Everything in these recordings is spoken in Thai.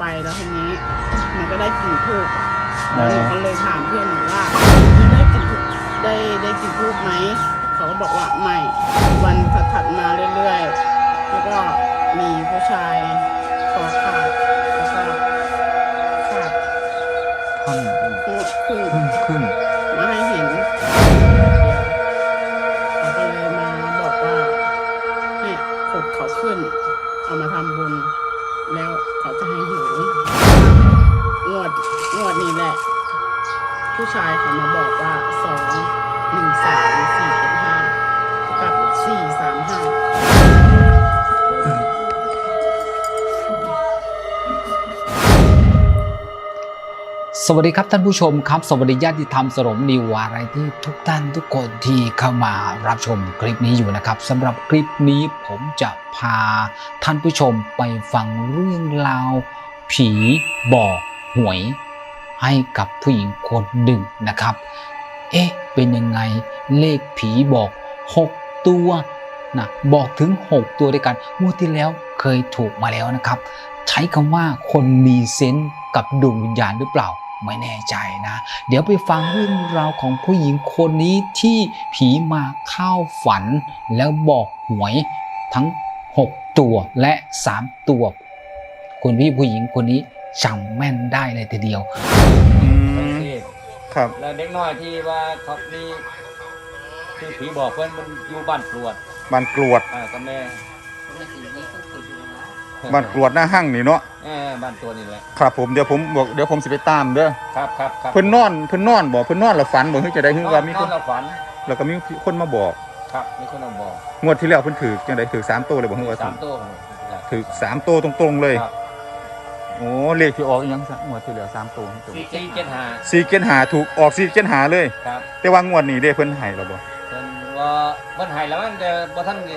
ไปแล้วทีนี้มันก็ได้กลิ่นทูบอ๋อแล้วหนูก็เลยถามเพื่อนหนูว่าได้กลิ่นทูบได้ได้กลิ่นทูบไหมเขาก็บอกว่าไม่วันถัดๆมาเรื่อยๆแล้วก็มีผู้ชายคอขาดแล้วก็ขาดท่อนครึ่งค วัสดีครับท่านผู้ชมครับ สวัสดีญาติธรรมสรมนิวอะไรที่ทุกท่านทุกคนที่เข้ามารับชมคลิปนี้อยู่นะครับสำหรับคลิปนี้ผมจะพาท่านผู้ชมไปฟังเรื่องราว ผีบอกหวย ให้กับผู้หญิงคนหนึ่งนะครับ เอ๊ะเป็นยังไงเลขผีบอก 6 ตัวนะบอกถึง 6 ตัวด้วยกันงวดที่แล้วเคยถูกมาแล้วนะครับ ใช้คำว่าคนมีเซนส์กับดวงวิญญาณหรือเปล่า ไม่แน่ใจนะ เดี๋ยวไปฟังเรื่องราวของผู้หญิงคนนี้ที่ผีมาเข้าฝัน แล้วบอกหวยทั้ง 6 ตัวและ 3 ตัว คุณพี่ผู้หญิงคนนี้จำแม่นได้เลยทีเดียวอืมที่ครับ แล้วเด็กน้อยที่ว่าเขานี่ที่ผีบอกเพื่อนมันอยู่บ้านกรวดบ้านกรวด อ่ากับแม่ บ้านกรวดหน้าห้างนี่เนาะเออบ้านตัวนี่แหละครับผมเดี๋ยวผมบอกเดี๋ยวผมสิไปตามเด้อครับครับครับเพิ่นนอนเพิ่นนอนบ่เพิ่นนอนแล้วฝันบ่เฮ้ยจะได้เฮ้ยว่ามีนคอนนเราฝันแล้วก็มีคนมาบอกครับมีคนมาบอกงวดที่แล้วเพิ่นถือจังได๋ถือ3ตัวเลยบ่เฮ้ยว่าสามตัวถือ3ตัวตรงๆเลยครับ โอ้เลขที่ออกอีหยังซะงวดที่แล้ว3ตัวตรงสี่เจ็ดห้า4เกณฑ์หาถูกออก4เกณฑ์หาเลย ครับแต่ว่างวดนี้เด้เพิ่นให้แล้วบ่เพิ่นว่าเพิ่นให้แล้วมันจะบ่ทันได้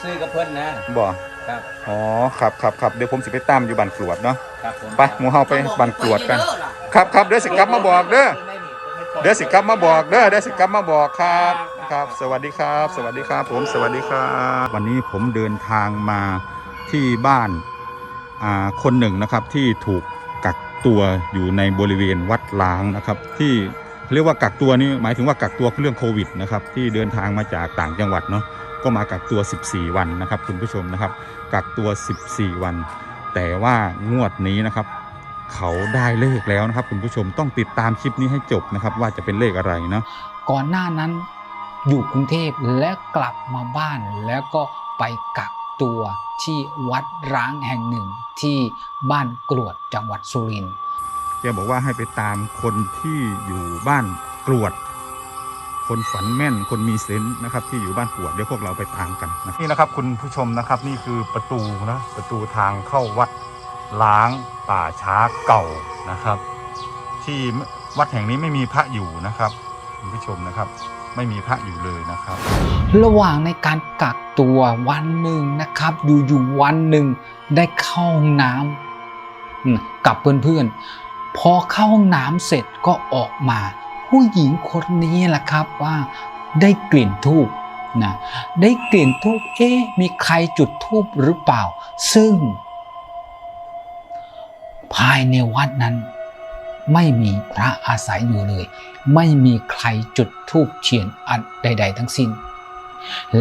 ซื้อกับเพิ่นนะบ่ ครับอ๋อครับครับครับเดี๋ยวผมสิไปตามอยู่บ้านกรวดเนาะครับผมไปหมู่เฮาไปบ้านกรวดกัน ครับครับเดี๋ยวสิกลับมาบอกเด้อเดี๋ยวสิกลับมาบอกเด้อเดี๋ยวสิกลับมาบอกครับครับ สวัสดีครับ สวัสดีครับ ผมสวัสดีครับ วันนี้ผมเดินทางมาที่บ้านอ่าคนหนึ่งนะครับที่ถูกกักตัวอยู่ในบริเวณวัดล้างนะครับ ที่เรียกว่ากักตัวนี่หมายถึงว่ากักตัวเรื่องโควิดนะครับที่เดินทางมาจากต่างจังหวัดเนาะ ก็มากักตัว 14 วันนะครับ คุณผู้ชมนะครับ กักตัว 14 วัน แต่ว่างวดนี้นะครับ เขาได้เลขแล้วนะครับ คุณผู้ชมต้องติดตามคลิปนี้ให้จบนะครับ ว่าจะเป็นเลขอะไรเนาะก่อนหน้านั้นอยู่กรุงเทพและกลับมาบ้านแล้วก็ไปกักตัวที่วัดร้างแห่งหนึ่งที่บ้านกรวดจังหวัดสุรินทร์แกบอกว่าให้ไปตามคนที่อยู่บ้านกรวด คนฝันแม่นคนมีเซนส์นะครับ ที่อยู่บ้านกรวดเดี๋ยวพวกเราไปตามกันนะนี่นะครับ คุณผู้ชมนะครับนี่คือประตูนะประตูทางเข้าวัดล้างป่าช้าเก่านะครับ ที่วัดแห่งนี้ไม่มีพระอยู่นะครับ คุณผู้ชมนะครับ ไม่มีพระอยู่เลยนะครับ ระหว่างในการกักตัววันหนึ่งนะครับ อยู่ๆวันหนึ่งได้เข้าห้องน้ำอืมกับเพื่อนๆพอเข้าห้องน้ำเสร็จก็ออกมา ผู้หญิงคนนี้แหละครับว่าได้กลิ่นทูบนะได้กลิ่นทูบเอ๊ะมีใครจุดทูบหรือเปล่า ซึ่ง ภายในวัดนั้น ไม่มีพระอาศัยอยู่เลย ไม่มีใครจุดธูปเทียนอันใด ๆ ทั้งสิ้น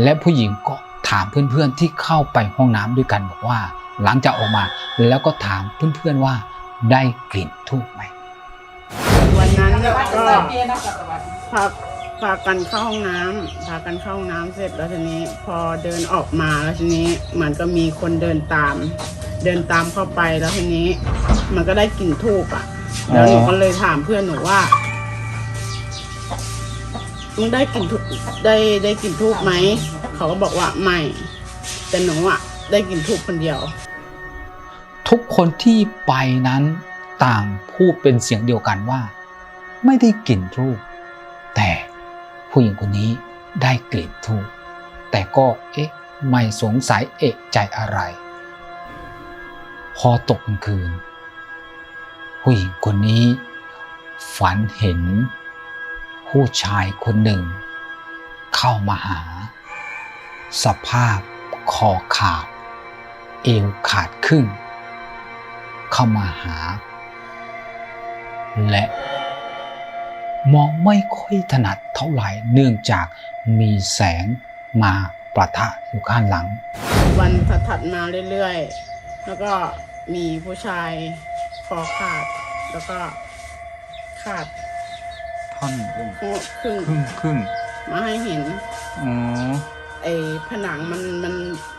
และผู้หญิงก็ถามเพื่อนๆที่เข้าไปห้องน้ำด้วยกันบอกว่า หลังจากออกมาแล้วก็ถามเพื่อนๆว่าได้กลิ่นทูบไหม วันนั้นก็พาพากันเข้าห้องน้ำพากันเข้าห้องน้ำเสร็จแล้วทีนี้ พอเดินออกมาแล้วทีนี้เหมือนก็มีคนเดินตาม เดินตามเข้าไปแล้วทีนี้ มันก็ได้กลิ่นทูบอะ แล้วหนูก็เลยถามเพื่อนหนูว่ามึงได้กลิ่นทูบได้ได้กลิ่นทูบไหมเขาก็บอกว่าไม่แต่หนูอะ ได้กลิ่นทูบคนเดียว ทุกคนที่ไปนั้นต่างพูดเป็นเสียงเดียวกันว่า ไม่ได้กลิ่นทูบแต่ผู้หญิงคนนี้ได้กลิ่นทูบแต่ก็เอ๊ะไม่สงสัยเอะใจอะไร พอตกกลางคืน ผู้หญิงคนนี้ ฝันเห็น ผู้ชายคนหนึ่ง เข้ามาหา สภาพคอขาด เอวขาดครึ่ง เข้ามาหา และ มองไม่ค่อยถนัดเท่าไหร่เนื่องจากมีแสงมาประทะอยู่ข้างหลัง วันถัดๆมาเรื่อยๆ แล้วก็มีผู้ชายคอขาด แล้วก็ขาดท่อนหัวครึ่งครึ่งครึ่งมาให้เห็นอ๋อไอ้ผนังมันมัน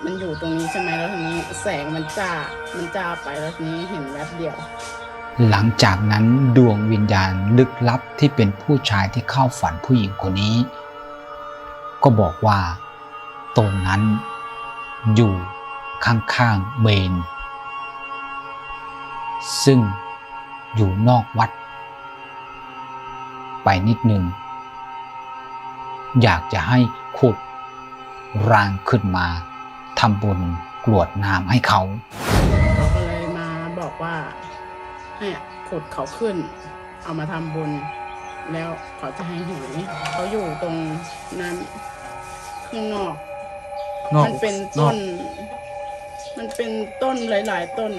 มันอยู่ตรงนี้ใช่ไหมแล้วทีนี้แสงมันจ้ามันจ้าไปแล้วทีนี้เห็นแวบเดียว หลังจากนั้นดวงวิญญาณลึกลับที่เป็นผู้ชายที่เข้าฝันผู้หญิงคนนี้ ก็บอกว่าตรงนั้นอยู่ข้างๆเมน ซึ่งอยู่นอกวัด ไปนิดหนึ่ง อยากจะให้ขุดรางขึ้นมาทำบุญกรวดน้ำให้เขา เขาก็เลยมาบอกว่า ให้ขุดเขาขึ้น เอามาทำบุญ แล้วเขาจะให้หวยเขาอยู่ตรงนั้นข้างนอก นอกมันเป็นนอต้กนมันเป็นต้นหลาย ๆ ต้น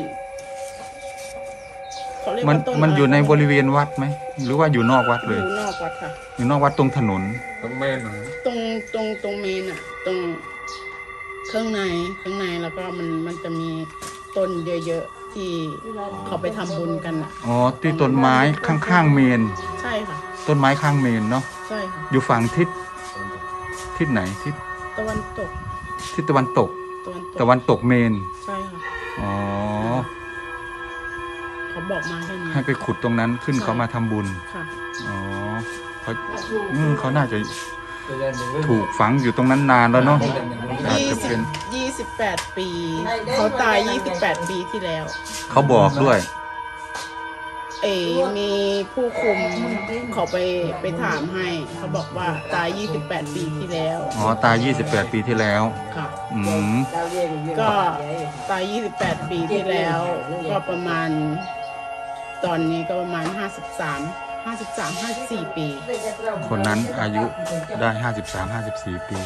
เขาเรียกมันว่าต้นมันอยู่ในะไรบริเวณวัดไหมหรือว่าอยู่นอกวัดอเลย ยู่นอกวัดค่ะ อยู่นอกวัดตรงถนน ต้องเมนตรงตรงตรงเมนอะตรงข้างในข้างในแล้วก็มันมันจะมีต้นเยอะๆ ที่เขาไปทำบุญกันอะอ๋อที่ต้นไม้ข้างๆเมน ใช่ค่ะ ต้นไม้ข้างเมนเนาะใช่ค่ะ อยู่ฝั่งทิศทิศไหนทิศตะวันตกทิศตะวันตก ตะวันตกตะวันตกเมนใช่ค่ะ อ๋อเขาบอกมาแค่นี้ให้ไปขุดตรงนั้นขึ้นเขามาทำบุญค่ะ อ๋อเขาอืมเขาน่าจะ ถูกฝังอยู่ตรงนั้นนานแล้วเนาะอาจยี่จะสิเป็บนยี่สิบแปดปี เขาตายยี่สิบแปดปีที่แล้ว เขาบอกด้วย เอมีผู้คุมเขาไปไปถามให้ เขาบอกว่าตาย28ปีที่แล้วอ๋อ ตาย 28 ปีที่แล้ว ค่ะ อืม ก็ตาย28ปีที่แล้ว ก็ประมาณ ตอนนี้ก็ประมาณ53 53 54 ปี คนนั้นอายุได้53 54ปี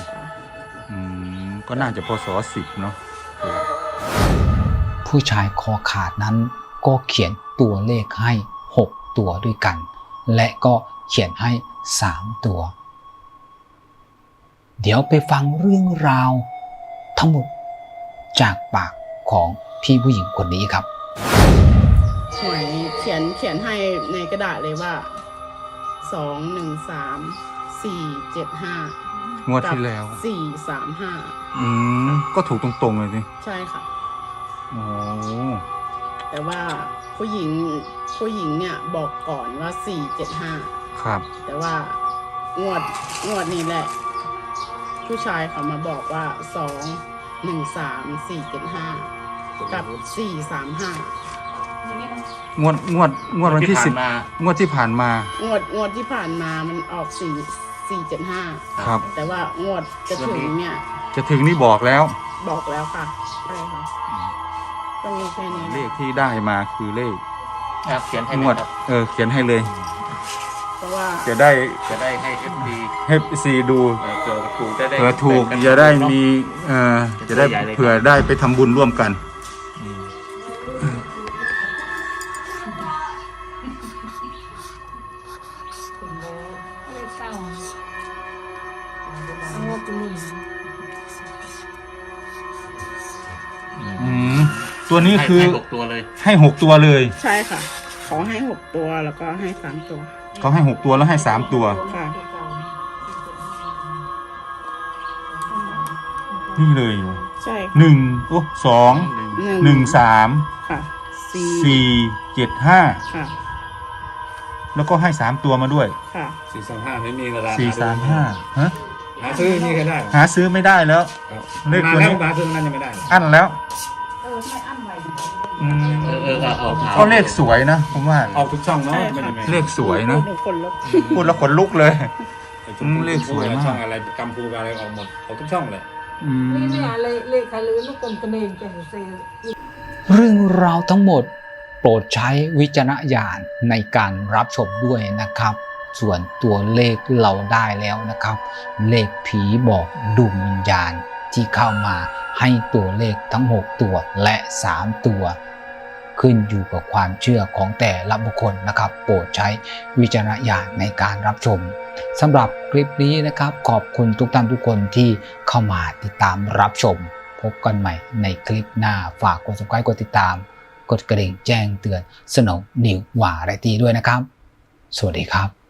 อืม ก็น่าจะพศ10เนาะ ผู้ชายคอขาดนั้นก็เขียนตัวเลขให้ 6 ตัวด้วยกัน และก็เขียนให้ 3 ตัว เดี๋ยวไปฟังเรื่องราวทั้งหมดจากปากของพี่ผู้หญิงคนนี้ครับหวย เขียนเขียนให้ในกระดาษเลยว่าสองหนึ่งสามสี่เจ็ดห้างวดที่แล้วสี่สามห้าอืมก็ถูกตรงๆเลยสิใช่ค่ะโอ้แต่ว่าผู้หญิงผู้หญิงเนี่ยบอกก่อนว่าสี่เจ็ดห้าครับ แต่ว่างวดงวดนี้แหละ ผู้ชายเขามาบอกว่าสองหนึ่งสามสี่เจ็ดห้ากับสี่สามห้า งวดงวดงวดวันที่ผ่าสิบมางวดที่ผ่านมา งวดงวดที่ผ่านมามันออกสี่สี่เจ็ดห้าครับ แต่ว่างวดจะถึงเนี่ย จะถึงนี่บอกแล้ว บอกแล้วค่ะใช่ค่ะก็มีแค่นี้เลขที่ได้มาคือเลขครับเขียนให้งไหมวดครับเออเขียนให้เลย เพราะว่าจะได้จะได้ให้เอฟดีให้ซีดูเผื่อถูกจะได้เผื่อถูกแบ่งนจะได้เนอะมีเอ่อจะได้ใหญ่เลยครับเผื่อได้ไปทำบุญร่วมกัน ตัวนี้คือให้ให้หกตัวเลยให้หกตัวเลย ใช่ค่ะ ขอให้หกตัวแล้วก็ให้สามตัว เขาให้หกตัวแล้วให้สามตัว ค่ะ นี่เลยใช่ค่ะหนึ่งโอ้สองหนึ่งสามค่ะสี่สี่เจ็ดห้าค่ะแล้วก็ให้สามตัวมาด้วยค่ะ สี่สามห้าไม่มีกระดาษสี่สามห้าฮะหาซื้อนี่ก็ได้หาซื้อไม่ได้แล้วครับเลขมาตัวนี้แล้วมาซื้อนั่นยังไม่ได้ อั้นแล้ว อืมเออเออเออออกหาเลขสวยนะผมว่าออกทุกช่องเนาะใช่ไม่ค่ะได้เลขสวยนะพูดถึงคนลุกพูดแล้วขนลุกเลย อืมเลขสวยมาก ช่องอะไรกัมพูอะไรออกหมดออกทุกช่องเลย อืม นี่เนี่ยเลยเลขาลือลูกกลมกระเบนจะเซล เรื่องราวทั้งหมดโปรดใช้วิจารณญาณในการรับชมด้วยนะครับ ส่วนตัวเลขเราได้แล้วนะครับ เลขผีบอกดวงวิญญาณที่เข้ามาให้ตัวเลขทั้ง 6 ตัวและ 3 ตัว ขึ้นอยู่กับความเชื่อของแต่ละบุคคลนะครับ โปรดใช้วิจารณญาณในการรับชมสำหรับคลิปนี้นะครับ ขอบคุณทุกท่านทุกคนที่เข้ามาติดตามรับชม พบกันใหม่ในคลิปหน้าฝากกด subscribe กดติดตาม กดกระดิ่งแจ้งเตือนสนองนิววาไรตีด้วยนะครับ สวัสดีครับ